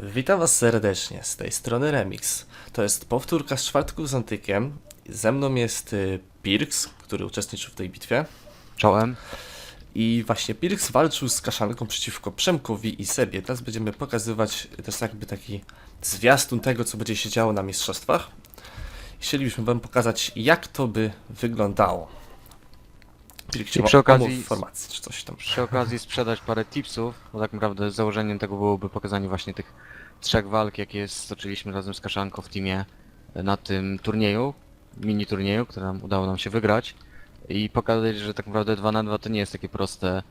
Witam Was serdecznie, z tej strony Remix. To jest powtórka z czwartku z Antykiem. Ze mną jest y, Pirks, który uczestniczył w tej bitwie. Czołem. I właśnie Pirks walczył z Kaszanką przeciwko Przemkowi i Sebie. Teraz będziemy pokazywać też jakby taki zwiastun tego, co będzie się działo na mistrzostwach. Chcielibyśmy Wam pokazać, jak to by wyglądało. I przy okazji- informacji, czy coś tam. Przy okazji sprzedać parę tipsów, bo tak naprawdę założeniem tego byłoby pokazanie właśnie tych trzech walk, jakie stoczyliśmy razem z Kaszanką w teamie na tym turnieju, mini turnieju, który nam udało nam się wygrać i pokazać, że tak naprawdę 2 na 2 to nie jest takie proste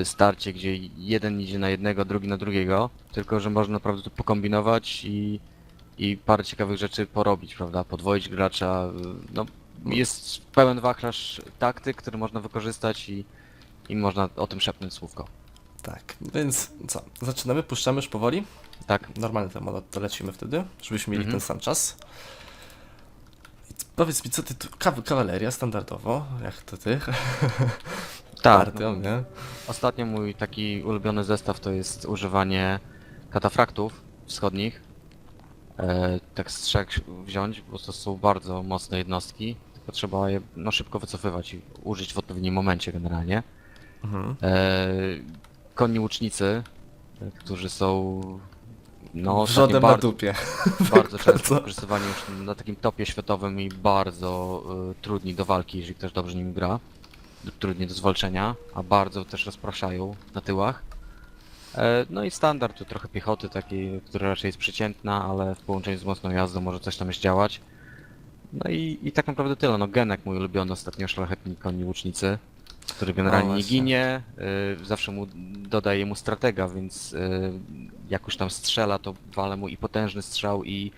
y, starcie, gdzie jeden idzie na jednego, drugi na drugiego, tylko że można naprawdę tu pokombinować i, i parę ciekawych rzeczy porobić, prawda? Podwoić gracza, y, no jest pełen wachlarz taktyk, który można wykorzystać i, i można o tym szepnąć słówko. Tak, więc co? Zaczynamy, puszczamy już powoli? Tak. Normalny temat, to lecimy wtedy, żebyśmy mieli Mhm. ten sam czas. I c- powiedz mi, co ty tu... Kaw kawaleria standardowo, jak to ty? Tak. Partią, nie? Ostatnio mój taki ulubiony zestaw to jest używanie katafraktów wschodnich. E, tak z trzech wziąć, bo to są bardzo mocne jednostki. Tylko trzeba je no, szybko wycofywać i użyć w odpowiednim momencie generalnie. Mhm. E, konni łucznicy, e, którzy są no, ostatnio Wrzodem na bardzo, dupie. bardzo często wykorzystywani już na takim topie światowym i bardzo y, trudni do walki, jeżeli ktoś dobrze nim gra. D- Trudni do zwalczenia, a bardzo też rozpraszają na tyłach. E, no i standard, to trochę piechoty takiej, która raczej jest przeciętna, ale w połączeniu z mocną jazdą może coś tam jeszcze działać. No i, i tak naprawdę tyle. No Genek mój ulubiony ostatnio szlachetni konni łucznicy, który generalnie nie właśnie. ginie, y, zawsze mu dodaje mu stratega, więc y, jak już tam strzela, to wale mu i potężny strzał i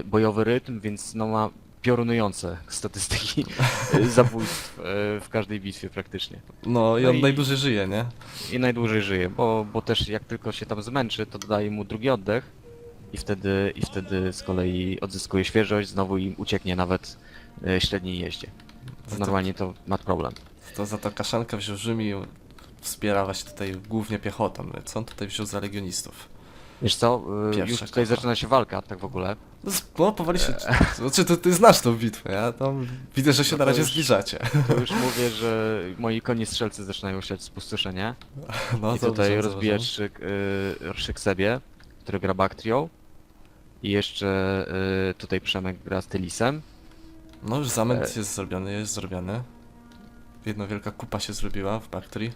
y, bojowy rytm, więc no ma piorunujące statystyki zabójstw y, w każdej bitwie praktycznie. No i No on i- najdłużej żyje, nie? I najdłużej żyje, bo, bo też jak tylko się tam zmęczy, to dodaje mu drugi oddech i wtedy, i wtedy z kolei odzyskuje świeżość, znowu i ucieknie nawet y, średniej jeździe. Za to- Normalnie to ma problem. To za to Kaszanka wziął Rzym i wspiera właśnie tutaj głównie piechotą. Co on tutaj wziął za legionistów? Wiesz co, y, Pierwsza już tutaj zaczyna się walka, tak w ogóle. No, no powoli się... Znaczy, to ty znasz tą bitwę, ja tam widzę, że się No na to razie już- zbliżacie. To już mówię, że moi konie strzelcy zaczynają siać spustoszenie. No, I tutaj zauważam, rozbija zauważam. szyk, y, szyk sobie, który gra Bactrią. I jeszcze y, tutaj Przemek gra z Tylisem. No już zamęt E. jest zrobiony, jest zrobiony. Jedna wielka kupa się zrobiła w Bactrii.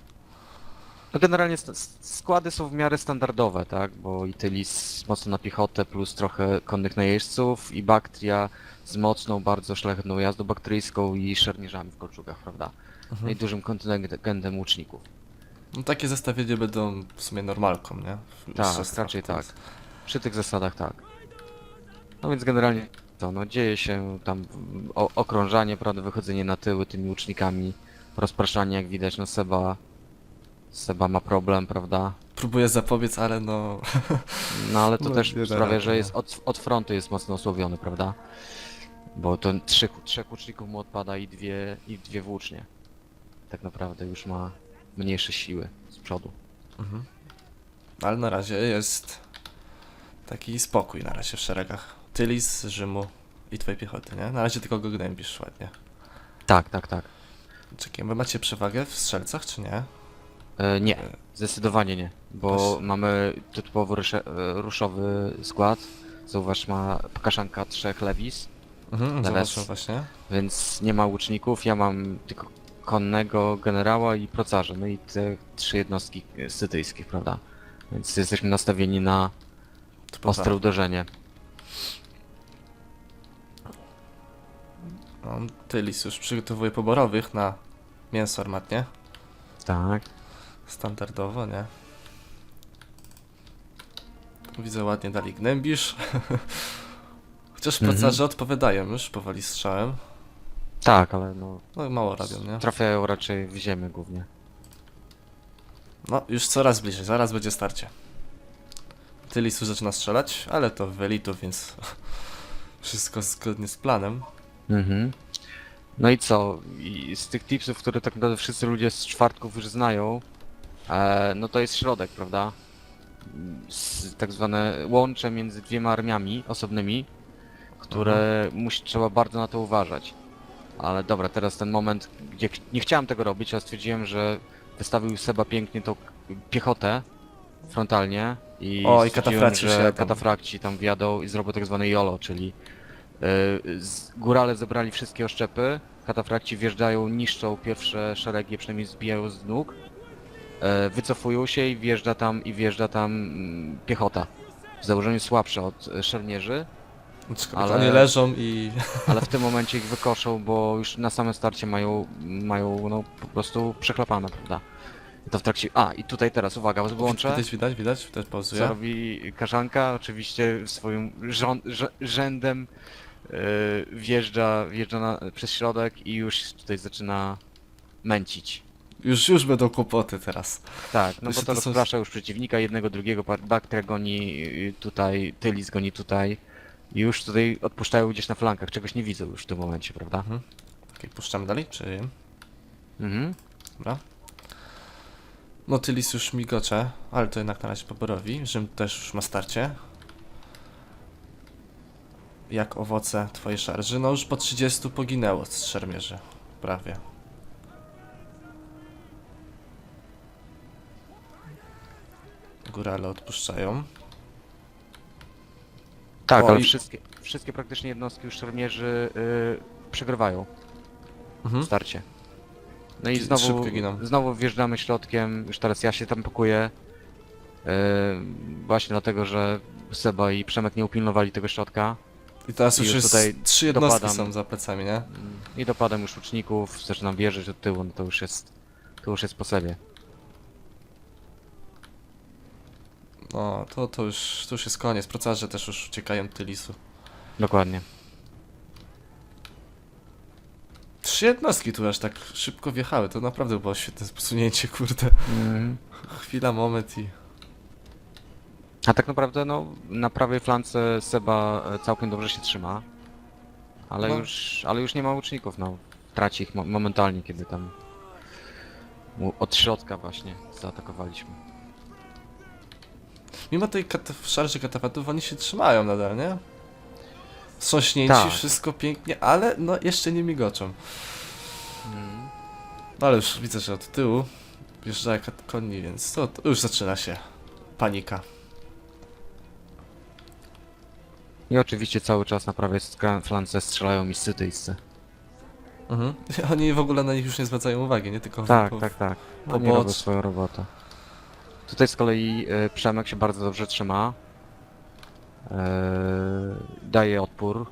No generalnie st- s- składy są w miarę standardowe, tak? Bo i Tylis mocno na piechotę plus trochę konnych najeźdźców i Bactria z mocną, bardzo szlachetną jazdą baktryjską i szermierzami w kolczugach, prawda? No i dużym kontyngentem łuczników. No takie zestawienie będą w sumie normalką, nie? W Tak, raczej tak. Przy tych zasadach tak. No więc generalnie to, no dzieje się tam o, okrążanie, prawda, wychodzenie na tyły tymi łucznikami, rozpraszanie jak widać, no Seba, Seba ma problem, prawda? Próbuję zapobiec, ale no... No ale to No, też nie da sprawia, rady, że no. jest od, od frontu jest mocno osłabiony, prawda? Bo to trzech, trzech łuczników mu odpada i dwie, i dwie włócznie. Tak naprawdę już ma mniejsze siły z przodu. Mhm. Ale na razie jest taki spokój na razie w szeregach. Tylis, Rzymu i twojej piechoty, nie? Na razie tylko go gnębisz ładnie. Tak, tak, tak. Czekaj, wy macie przewagę w strzelcach, czy nie? E, nie, zdecydowanie nie, bo Właśnie. mamy typowo rysze, e, ruszowy skład. Zauważ, ma kaszanka trzech lewis, Mhm, zobaczę właśnie. więc nie ma łuczników. Ja mam tylko konnego generała i procarza, no i te trzy jednostki e, scytyjskie, prawda? Więc jesteśmy nastawieni na To ostre uderzenie. No, Tylis już przygotowuje poborowych na mięso armatnie. Tak. Standardowo, nie? Widzę ładnie dali gnębisz. Chociaż Mhm. procarze odpowiadają już powoli strzałem. Tak, ale no. No i mało robią, nie? Trafiają raczej w ziemię głównie. No, już coraz bliżej, zaraz będzie starcie. Tylis już zaczyna strzelać, ale to w elitu, więc wszystko zgodnie z planem. Mhm. No i co? I z tych tipsów, które tak naprawdę wszyscy ludzie z czwartków już znają, e, no to jest środek, prawda? S- tak zwane łącze między dwiema armiami osobnymi, które musi, trzeba bardzo na to uważać. Ale dobra, teraz ten moment, gdzie ch- nie chciałem tego robić, ale stwierdziłem, że wystawił Seba pięknie tą k- piechotę frontalnie i O, i stwierdziłem, katafrakci że katafrakci tam wjadą i zrobią tak zwane YOLO, czyli z, górale zebrali wszystkie oszczepy, katafrakci wjeżdżają, niszczą pierwsze szeregi, przynajmniej zbijają z nóg, e, wycofują się i wjeżdża tam i wjeżdża tam mm, piechota. W założeniu słabsza od e, szermierzy, Aczkolwiek Ale- Oni leżą i... ale w tym momencie ich wykoszą, bo już na samym starcie mają, mają no po prostu przechlapane, prawda? I to w trakcie... A, i tutaj teraz, uwaga, wyłączę. Widać, widać, widać, też Co robi Kaszanka? Oczywiście swoim rząd, rzędem wjeżdża, wjeżdża na, przez środek i już tutaj zaczyna męcić. Już, już będą kłopoty teraz. Tak, no bo to rozprasza już przeciwnika, jednego, drugiego, Bactria goni y, tutaj, Tylis goni tutaj. I już tutaj odpuszczają gdzieś na flankach, czegoś nie widzą już w tym momencie, prawda? Okej, puszczamy dalej, czy... Mhm. Dobra. No Tylis już migocze, ale to jednak na razie poborowi. Rzym też już ma starcie. Jak owoce twojej szarży? No już po 30 poginęło z szermierzy. Prawie. Górale odpuszczają. Tak, O, ale i- wszystkie, wszystkie praktycznie jednostki już szermierzy y, przegrywają w Mhm. starcie. No i Czyli znowu, szybko giną. znowu wjeżdżamy środkiem, już teraz ja się tam pakuję. y, właśnie dlatego, że Seba i Przemek nie upilnowali tego środka. I teraz I już już jest tutaj trzy jednostki dopadam. są za plecami, nie? Mm, I dopadam już łuczników, zaczynam wjeżdżać od tyłu, no to już jest, to już jest po sobie. No, to, to, już, to już jest koniec. Procarze też już uciekają Tylisu. Dokładnie. Trzy jednostki tu aż tak szybko wjechały. To naprawdę było świetne posunięcie, kurde. Mhm. Chwila, moment i... A tak naprawdę, no, na prawej flance Seba e, całkiem dobrze się trzyma. Ale No. już, ale już nie ma łuczników, no. Traci ich mo momentalnie, kiedy tam mu od środka właśnie zaatakowaliśmy. Mimo tej kataf- szarży katapatów oni się trzymają nadal, nie? Są śnięci, Tak. wszystko pięknie, ale no jeszcze nie migoczą. Mhm. No ale już widzę, że od tyłu wjeżdżają kat- koni, więc to, to już zaczyna się panika. I oczywiście cały czas na prawej skra- flance strzelają mi sytyjscy. Mhm. Oni w ogóle na nich już nie zwracają uwagi, nie tylko Tak, po- tak, tak. Oni robią swoją robotę. Tutaj z kolei e, Przemek się bardzo dobrze trzyma. E, daje odpór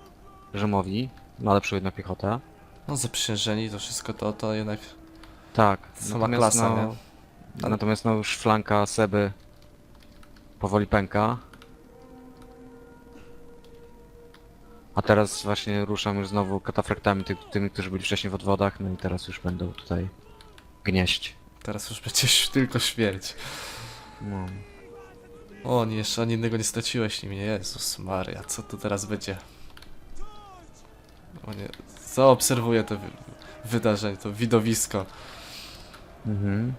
Rzymowi, ma lepszą jednak piechotę. No zaprzysiężeni, to wszystko to, to jednak Tak, Sama klasa, no, nie? Natomiast no już flanka Seby powoli pęka. A teraz właśnie ruszam już znowu katafraktami ty, tymi, którzy byli wcześniej w odwodach, no i teraz już będą tutaj gnieść. teraz już będzie ś- tylko śmierć. No. O, nie, jeszcze ani innego nie straciłeś nim, nie? Jezus Maria, co tu teraz będzie? O nie, zaobserwuję to wy wydarzenie, to widowisko. Mhm.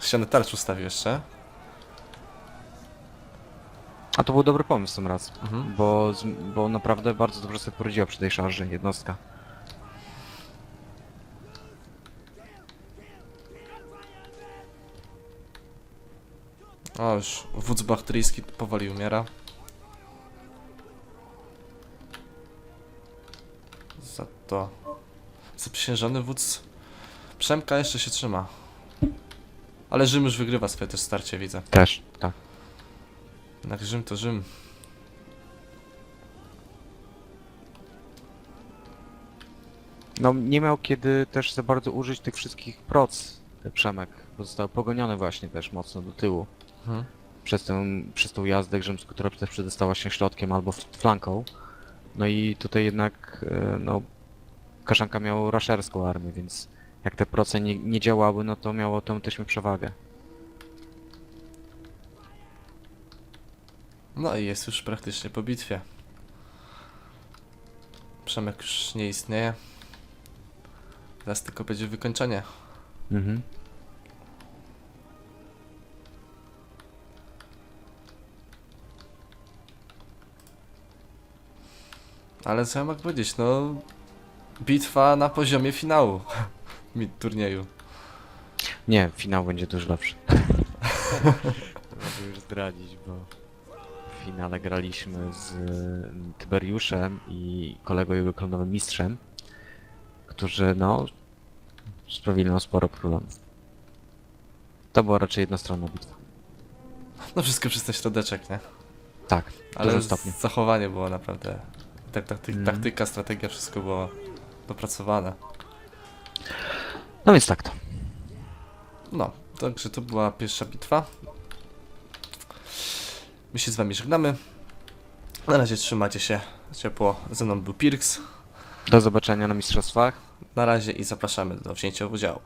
Ścianę tarcz ustawił jeszcze. A to był dobry pomysł tym raz, Mhm. bo, z, bo naprawdę bardzo dobrze sobie poradziła przy tej szarży jednostka. O, już wódz bachtryjski powoli umiera. Za to... Zaprzysiężony wódz Przemka jeszcze się trzyma. Ale Rzym już wygrywa swoje też starcie, widzę. Też, tak. Jednak Rzym to Rzym. No nie miał kiedy też za bardzo użyć tych wszystkich proc Przemek, bo został pogoniony właśnie też mocno do tyłu. Mhm. przez tę, przez tą jazdę rzymską, która też przedostała się środkiem albo flanką. No i tutaj jednak, e, no, Kaszanka miał raszerską armię, więc jak te proce nie, nie działały, no to miało tą też przewagę. No i jest już praktycznie po bitwie. Przemek już nie istnieje. Teraz tylko będzie wykończenie. Mhm. Ale co ja mogę powiedzieć, no... Bitwa na poziomie finału mid turnieju. Nie, finał będzie dużo lepszy. Mogę już zdradzić, bo finale graliśmy z Tyberiuszem i kolegą jego klonowym mistrzem, którzy no sprawili nam sporo problemów. To była raczej jednostronna bitwa. No wszystko przez ten środeczek, nie? Tak, w Ale dużym stopniu. zachowanie było naprawdę... Tak, takty, Mm. Taktyka, strategia, wszystko było dopracowane. No więc tak to. No, także to była pierwsza bitwa. My się z wami żegnamy. Na razie trzymajcie się ciepło. Ze mną był Pirks. Do zobaczenia na mistrzostwach. Na razie i zapraszamy do wzięcia udziału.